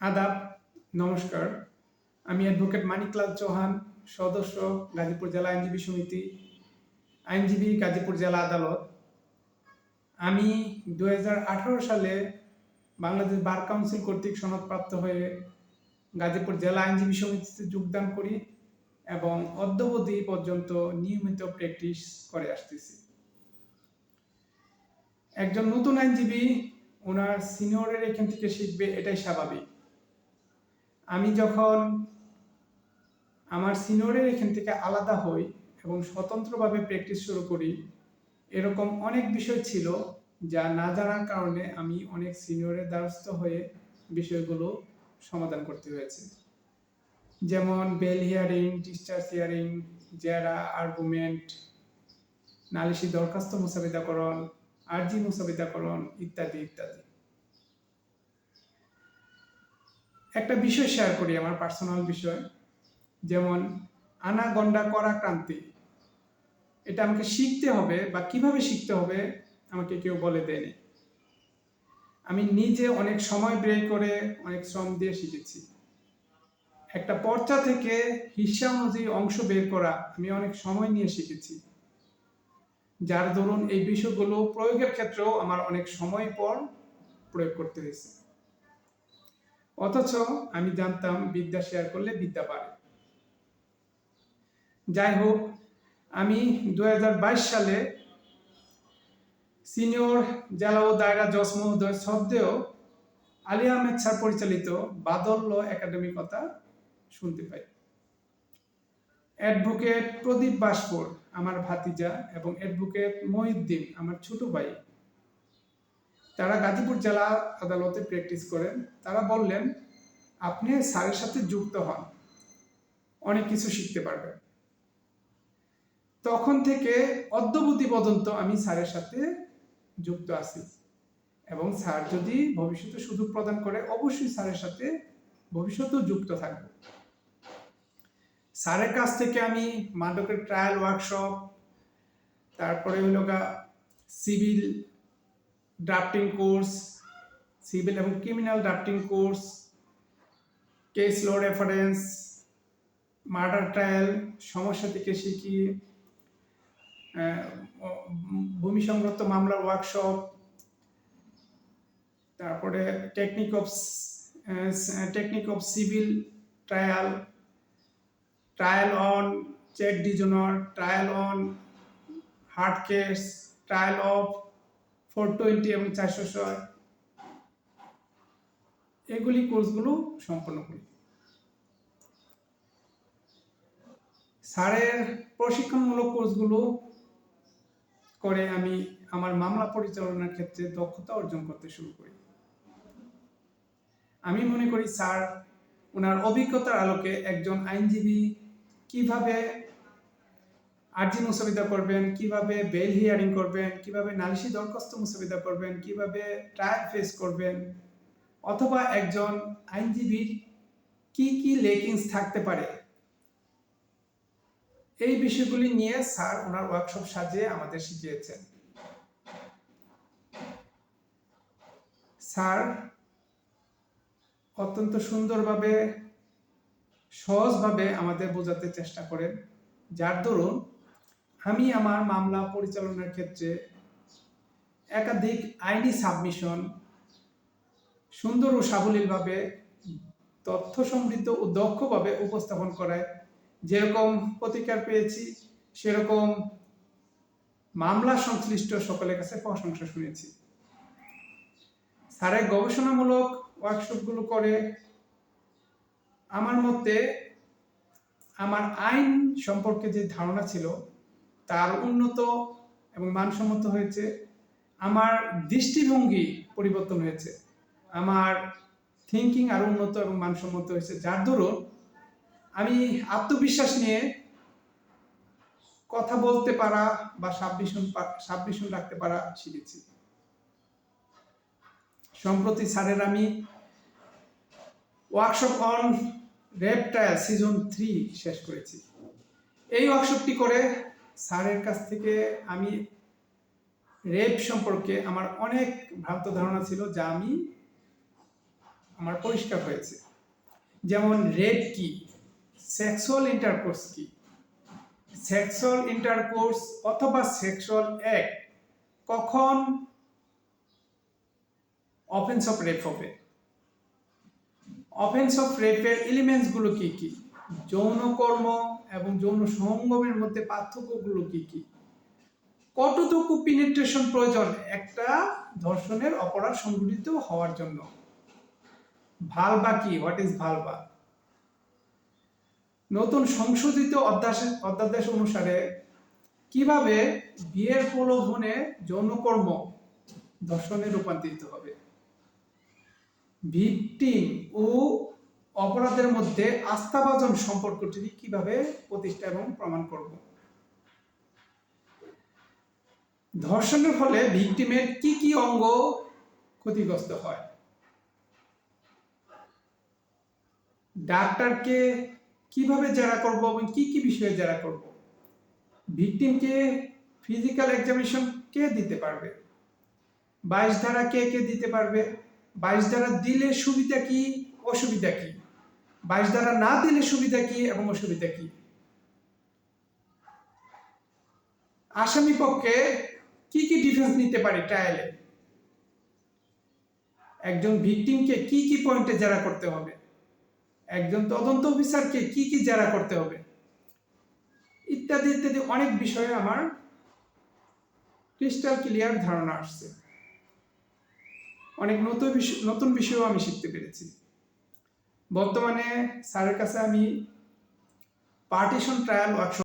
আদাব, নমস্কার। আমি অ্যাডভোকেট মানিকলাল চৌহান, সদস্য, গাজীপুর জেলা আইনজীবী সমিতি, আইনজীবী গাজীপুর জেলা আদালত। আমি দুহাজার আঠারো সালে বাংলাদেশ বার কাউন্সিল কর্তৃক সনদপ্রাপ্ত হয়ে গাজীপুর জেলা আইনজীবী সমিতিতে যোগদান করি এবং অদ্যবধি পর্যন্ত নিয়মিত প্র্যাকটিস করে আসতেছি। একজন নতুন আইনজীবী, ওনার সিনিয়রের এখান থেকে শিখবে, এটাই স্বাভাবিক। আমি যখন আমার সিনিয়রের এখান থেকে আলাদা হই এবং স্বতন্ত্রভাবে প্র্যাকটিস শুরু করি, এরকম অনেক বিষয় ছিল যা না জানার কারণে আমি অনেক সিনিয়রের দ্বারস্থ হয়ে বিষয়গুলো সমাধান করতে হয়েছে। যেমন বেল হিয়ারিং, ডিসচার্জ হিয়ারিং, জেরা, আর্গুমেন্ট, নালিশি দরখাস্ত মুসাবিদাকরণ, আর্জি মুসাবিদাকরণ ইত্যাদি ইত্যাদি। একটা বিষয় শেয়ার করি, আমার পার্সোনাল বিষয়। যেমন, আনাগন্ডা করা ক্রান্তি এটা আমাকে শিখতে হবে, বা কীভাবে শিখতে হবে, আমাকে কেউ বলে দেয়নি। আমি নিজে অনেক সময় ব্যয় করে অনেক শ্রম দিয়ে শিখেছি। একটা পর্চা থেকে হিসাব অনুযায়ী অংশ বের করা, আমি অনেক সময় নিয়ে শিখেছি। যার দরুন এই বিষয়গুলো প্রয়োগের ক্ষেত্রেও আমার অনেক সময় পর প্রয়োগ করতে হয়েছে। অথচ আমি জানতাম বিদ্যা শেয়ার করলে বিদ্যা পারে যাই হোক, আমি দু হাজার বাইশ সালে সিনিয়র জেলা ও দায়রা জজ মহোদয় সদ্দেও আলী আহমেদ স্যার পরিচালিত বাদল্য একাডেমি কথা শুনতে পাই। অ্যাডভোকেট প্রদীপ বাসপুর আমার ভাতিজা, এবং অ্যাডভোকেট মহিউদ্দিন, আমার ছোট ভাই। তারা গাজীপুর জেলা আদালতে প্র্যাকটিস করেন। তারা বললেন, আপনি স্যারের সাথে যুক্ত হন। অনেক কিছু শিখতে পারবেন। তখন থেকে অদ্যবধি পর্যন্ত আমি স্যারের সাথে যুক্ত আছি। এবং স্যার যদি ভবিষ্যতে সুযোগ প্রদান করে, অবশ্যই স্যারের সাথে ভবিষ্যতেও যুক্ত থাকব। স্যারের কাছ থেকে আমি মাদকের ট্রায়াল ওয়ার্কশপ তারপরে হলো গা সিভিল ড্রাফটিং কোর্স সিভিল এবং criminal drafting course case law reference murder trial সমস্যা থেকে শিখি ভূমি সংক্রান্ত মামলার ওয়ার্কশপ তারপরে technique of technique of civil trial trial on cheque dishonour trial on hard case trial of four twenty এবং চারশো ছয় এগুলি কোর্সগুলো সম্পন্ন করি। স্যারের প্রশিক্ষণমূলক কোর্সগুলো করে আমি আমার মামলা পরিচালনার ক্ষেত্রে দক্ষতা অর্জন করতে শুরু করি। আমি মনে করি স্যার ওনার অভিজ্ঞতার আলোকে একজন আইনজীবী কীভাবে আর্জি মুসাবিদা করবেন, কীভাবে বেল হিয়ারিং করবেন, কীভাবে নালিশি দরখাস্ত মুসাবিদা করবেন, কীভাবে ট্রায়াল ফেস করবেন, অথবা একজন আইনজীবীর কি কি লেকিংস থাকতে পারে, এই বিষয়গুলি নিয়ে স্যার ওনার ওয়ার্কশপ সাজিয়ে আমাদের শিখিয়েছেন। স্যার, অত্যন্ত সুন্দরভাবে, সহজভাবে আমাদের বোঝাতে চেষ্টা করেন। যার দরুন আমি আমার মামলা পরিচালনার ক্ষেত্রে একাধিক আইনি সাবমিশন সুন্দর ও সাবলীলভাবে তথ্য সমৃদ্ধ ও দক্ষভাবে উপস্থাপন করায়। যেরকম প্রতিকার পেয়েছি, সেরকম মামলা সংশ্লিষ্ট সকলের কাছে প্রশংসা শুনেছি। স্যারের গবেষণামূলক ওয়ার্কশপগুলো করে আমার মতে আমার আইন সম্পর্কে যে ধারণা ছিল তার উন্নত এবং মানসম্মত হয়েছে। আমার দৃষ্টিভঙ্গি পরিবর্তন হয়েছে। আমার থিঙ্কিং আরও উন্নত এবং মানসম্মত হয়েছে। যার দরুন আমি আত্মবিশ্বাস নিয়ে কথা বলতে পারা বা সাবমিশন সাবমিশন রাখতে পারা শিখেছি। সম্প্রতি স্যারের আমি workshop on rape trial season three শেষ করেছি। এই ওয়ার্কশপটি করে স্যারের কাছ থেকে আমি রেপ সম্পর্কে আমার অনেক ভ্রান্ত ধারণা ছিল যা আমি আমার পরিষ্কার হয়েছে। যেমন রেপ কি? সেক্সুয়াল ইন্টারকোর্স কি? সেক্সুয়াল ইন্টারকোর্স অথবা সেক্সুয়াল অ্যাক্ট কখন অফেন্স অফ রেপ হবে? অফেন্স অফ রেপের এলিমেন্টসগুলো কি কি? যৌন কর্ম এবং যৌন সঙ্গমের মধ্যে পার্থক্যগুলো কি কি? কতটুকু পিনিট্রেশন প্রয়োজন? একটা ধর্ষণের অপরাধ সংঘটিত হওয়ার জন্য। ভালবা কি? হোয়াট ইজ ভালবা? নতুন সংশোধিত অধ্যাদেশ অনুসারে কীভাবে বিয়ের প্রলোভনে যৌনকর্ম ধর্ষণে রূপান্তরিত হবে? ভিকটিম ও অপরাধের মধ্যে আস্থাভাজন সম্পর্কটি কীভাবে প্রতিষ্ঠা এবং প্রমাণ করব? ধর্ষণের ফলে ভিকটিমের কি কি অঙ্গ ক্ষতিগ্রস্ত হয়? ডাক্তারকে কীভাবে জেরা করব এবং কি কি বিষয়ে জেরা করব? ভিকটিমকে ফিজিক্যাল এক্সামিনেশন কে দিতে পারবে? বাইশ ধারা কে কে দিতে পারবে? বাইশ ধারা দিলে সুবিধা কি, অসুবিধা কি? বাইশ ধারা না দিলে সুবিধা কি এবং অসুবিধা কি? আসামি পক্ষে কি কি ডিফেন্স নিতে পারে ট্রায়ালে একজন ভিকটিমকে কি কি পয়েন্টে জেরা করতে হবে? একজন তদন্ত অফিসারকে কি কি জেরা করতে হবে? ইত্যাদি ইত্যাদি অনেক বিষয়ে আমার ক্রিস্টাল ক্লিয়ার ধারণা আসছে। অনেক নতুন বিষয়, নতুন বিষয়ও আমি শিখতে পেরেছি। বর্তমানে স্যারের কাছে আমি পার্টিশন ট্রায়াল ওয়ার্কশপ